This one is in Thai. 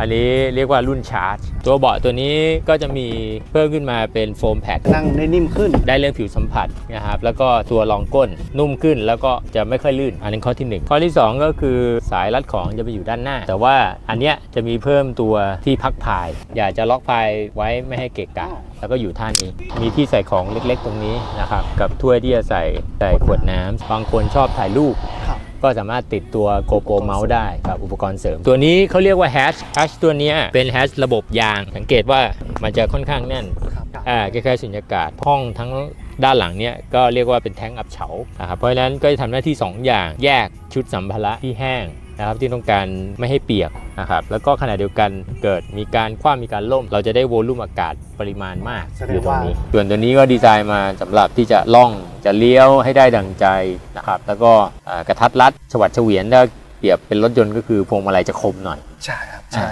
อันนี้เรียกว่ารุ่นชาร์จ ตัวเบาะตัวนี้ก็จะมีเพิ่มขึ้นมาเป็นโฟมแพดนั่งได้นิ่มขึ้น ได้เรื่องผิวสัมผัสนะครับแล้วก็ตัวรองก้นนุ่มขึ้นแล้วก็จะไม่ค่อยลื่น อันนี้ข้อทีหนึ่1 ข้อที่ 2 ก็คือสายรัดของจะไปอยู่ด้านหน้า แต่ว่าอันเนี้ยจะมีเพิ่มตัวที่พักพาย อยากจะล็อกพายไว้ไม่ให้เกะกะอ๋อแล้วก็อยู่ท่านี้ มีที่ใส่ของเล็กๆ ตรงนี้นะครับกับถ้วยที่จะใส่ใส่ขวดน้ำบางคนชอบถ่ายรูปครับ ก็สามารถติดตัวโกโปรเมาส์ได้กับอุปกรณ์เสริม ตัวนี้เขาเรียกว่าแฮชแฮชตัวเนี้ยเป็นแฮชระบบยาง สังเกตว่ามันจะค่อนข้างแน่นครับอ่าคล้ายๆสุญญากาศห้องทั้งด้านหลังเนี่ยก็เรียกว่าเป็นแท้งอับเฉานะครับเพราะฉะนั้นก็จะทำหน้าที่ 2 อย่างแยกชุดสัมภาระที่แห้งนะครับที่ต้องการไม่ให้เปียก นะครับแล้วก็ขณะเดียวกันเกิดมีการคว้ามีการล่ม เราจะได้โวลูมอากาศปริมาณมากแสดงอยู่ตรงนี้ว่าส่วนตัวนี้ก็ดีไซน์มาสำหรับที่จะล่องจะเลี้ยวให้ได้ดังใจนะครับแล้วก็อ่ากระทัดรัดฉวัดเฉวียนถ้าเปรียบเป็นรถยนต์ก็คือพวงมาลัยจะคมหน่อย ใช่ครับใช่